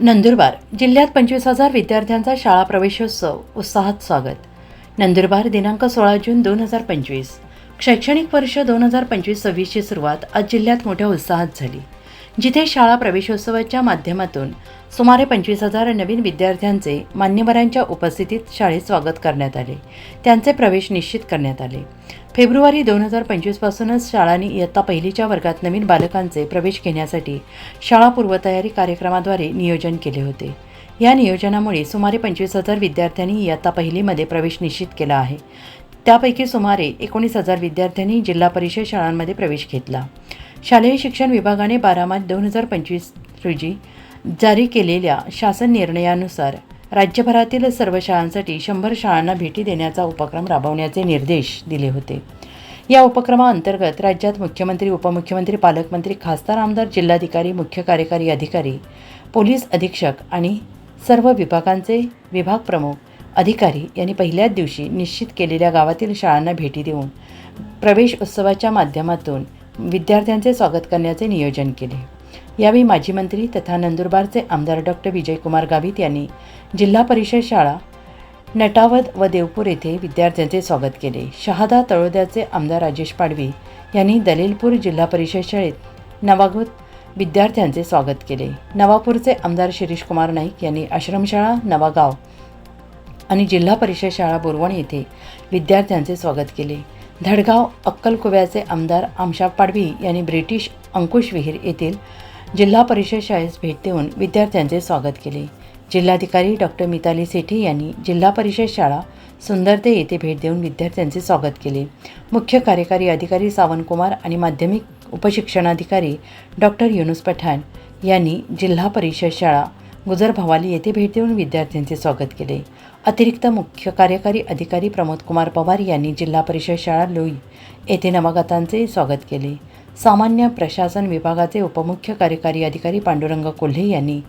नंदुरबार जिल्ह्यात पंचवीस हजार विद्यार्थ्यांचा शाळा प्रवेशोत्सव. उत्साहात स्वागत. नंदुरबार दिनांक सोळा जून दोन हजार पंचवीस. शैक्षणिक वर्ष दोन हजार पंचवीस सव्वीसची सुरुवात आज जिल्ह्यात मोठ्या उत्साहात झाली. जिथे शाळा प्रवेशोत्सवाच्या माध्यमातून सुमारे पंचवीस हजार नवीन विद्यार्थ्यांचे मान्यवरांच्या उपस्थितीत शाळेत स्वागत करण्यात आले. त्यांचे प्रवेश निश्चित करण्यात आले. फेब्रुवारी दोन हजार पंचवीसपासूनच शाळांनी इयत्ता पहिलीच्या वर्गात नवीन बालकांचे प्रवेश घेण्यासाठी शाळा पूर्वतयारी कार्यक्रमाद्वारे नियोजन केले होते. या नियोजनामुळे सुमारे पंचवीस हजार विद्यार्थ्यांनी इयत्ता पहिलीमध्ये प्रवेश निश्चित केला आहे. त्यापैकी सुमारे एकोणीस हजार विद्यार्थ्यांनी जिल्हा परिषद शाळांमध्ये प्रवेश घेतला. शालेय शिक्षण विभागाने बारा मार्च दोन हजार पंचवीस रोजी जारी केलेल्या शासन निर्णयानुसार राज्यभरातील सर्व शाळांसाठी शंभर शाळांना भेटी देण्याचा उपक्रम राबवण्याचे निर्देश दिले होते. या उपक्रमाअंतर्गत राज्यात मुख्यमंत्री उपमुख्यमंत्री पालकमंत्री खासदार आमदार जिल्हाधिकारी मुख्य कार्यकारी अधिकारी पोलीस अधीक्षक आणि सर्व विभागांचे विभाग प्रमुख अधिकारी यांनी पहिल्याच दिवशी निश्चित केलेल्या गावातील शाळांना भेटी देऊन प्रवेश उत्सवाच्या माध्यमातून विद्यार्थ्यांचे स्वागत करण्याचे नियोजन केले. यावेळी माजी मंत्री तथा नंदुरबारचे आमदार डॉक्टर विजयकुमार गावित यांनी जिल्हा परिषद शाळा नटावद व देवपूर येथे विद्यार्थ्यांचे स्वागत केले. शहादा तळोद्याचे आमदार राजेश पाडवी यांनी दलीलपूर जिल्हा परिषद शाळेत नवागत विद्यार्थ्यांचे स्वागत केले. नवापूरचे आमदार शिरीष कुमार नाईक यांनी आश्रमशाळा नवागाव आणि जिल्हा परिषद शाळा बोरवण येथे विद्यार्थ्यांचे स्वागत केले. धडगाव अक्कलकुव्याचे आमदार आमशा पाडवी यांनी ब्रिटिश अंकुश विहीर येथील जिल्हा परिषद शाळेस भेट देऊन विद्यार्थ्यांचे स्वागत केले. जिल्हाधिकारी डॉक्टर मिताली सेठी यांनी जिल्हा परिषद शाळा सुंदरते येथे भेट देऊन विद्यार्थ्यांचे स्वागत केले. मुख्य कार्यकारी अधिकारी सावंतकुमार आणि माध्यमिक उपशिक्षणाधिकारी डॉक्टर युनुस पठाण यांनी जिल्हा परिषद शाळा गुजर भवाली येथे भेट देऊन विद्यार्थ्यांचे स्वागत केले. अतिरिक्त मुख्य कार्यकारी अधिकारी प्रमोद कुमार पवार यांनी जिल्हा परिषद शाळा लोई येथे नवागतांचे स्वागत केले. सामान्य प्रशासन विभागाचे उपमुख्य कार्यकारी अधिकारी पांडुरंग कोल्हे यांनी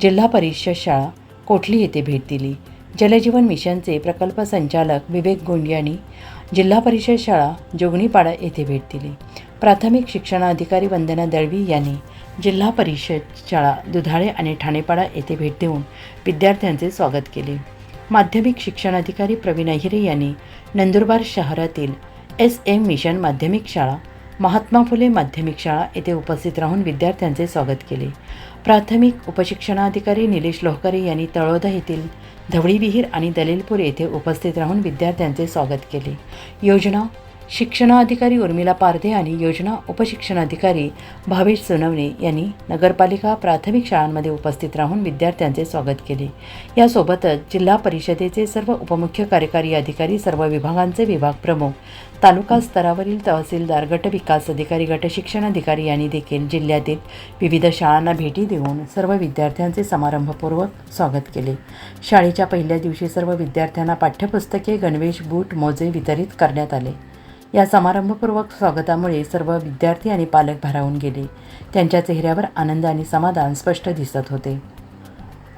जिल्हा परिषद शाळा कोठली येथे भेट दिली. जलजीवन मिशनचे प्रकल्प संचालक विवेक गोंड यांनी जिल्हा परिषद शाळा जोगणीपाडा येथे भेट दिली. प्राथमिक शिक्षणाधिकारी वंदना दळवी यांनी जिल्हा परिषद शाळा दुधाळे आणि ठाणेपाडा येथे भेट देऊन विद्यार्थ्यांचे स्वागत केले. माध्यमिक शिक्षणाधिकारी प्रवीण अहिरे यांनी नंदुरबार शहरातील एस एम मिशन माध्यमिक शाळा महात्मा फुले माध्यमिक शाळा येथे उपस्थित राहून विद्यार्थ्यांचे स्वागत केले. प्राथमिक उपशिक्षणाधिकारी निलेश लोहकरे यांनी तळोदा येथील धवळी विहीर आणि दलेलपूर येथे उपस्थित राहून विद्यार्थ्यांचे स्वागत केले. योजना शिक्षणाधिकारी उर्मिला पारधे आणि योजना उपशिक्षणाधिकारी भावेश सोनवणे यांनी नगरपालिका प्राथमिक शाळांमध्ये उपस्थित राहून विद्यार्थ्यांचे स्वागत केले. यासोबतच जिल्हा परिषदेचे सर्व उपमुख्य कार्यकारी अधिकारी सर्व विभागांचे विभाग प्रमुख तालुका स्तरावरील तहसीलदार गट विकास अधिकारी गट शिक्षणाधिकारी यांनी देखील जिल्ह्यातील विविध शाळांना भेटी देऊन सर्व विद्यार्थ्यांचे समारंभपूर्वक स्वागत केले. शाळेच्या पहिल्या दिवशी सर्व विद्यार्थ्यांना पाठ्यपुस्तके गणवेश बूट मोजे वितरित करण्यात आले. या समारंभपूर्वक स्वागतामुळे सर्व विद्यार्थी आणि पालक भारावून गेले. त्यांच्या चेहऱ्यावर आनंद आणि समाधान स्पष्ट दिसत होते.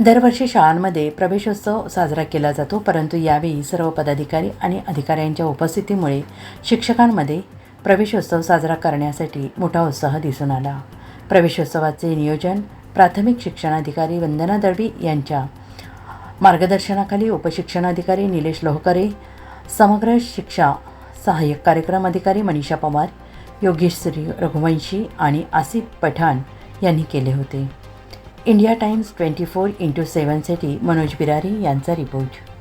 दरवर्षी शाळांमध्ये प्रवेशोत्सव साजरा केला जातो परंतु यावेळी सर्व पदाधिकारी आणि अधिकाऱ्यांच्या उपस्थितीमुळे शिक्षकांमध्ये प्रवेशोत्सव साजरा करण्यासाठी मोठा उत्साह दिसून आला. प्रवेशोत्सवाचे नियोजन प्राथमिक शिक्षणाधिकारी वंदना दळवी यांच्या मार्गदर्शनाखाली उपशिक्षणाधिकारी निलेश लोहकरे समग्र शिक्षा सहाय्यक कार्यक्रम अधिकारी मनीषा पवार योगेश श्री रघुवंशी आणि आसिफ पठाण यांनी केले होते. India Times twenty four into सेवनसाठी Manoj Birari यांचा रिपोर्ट.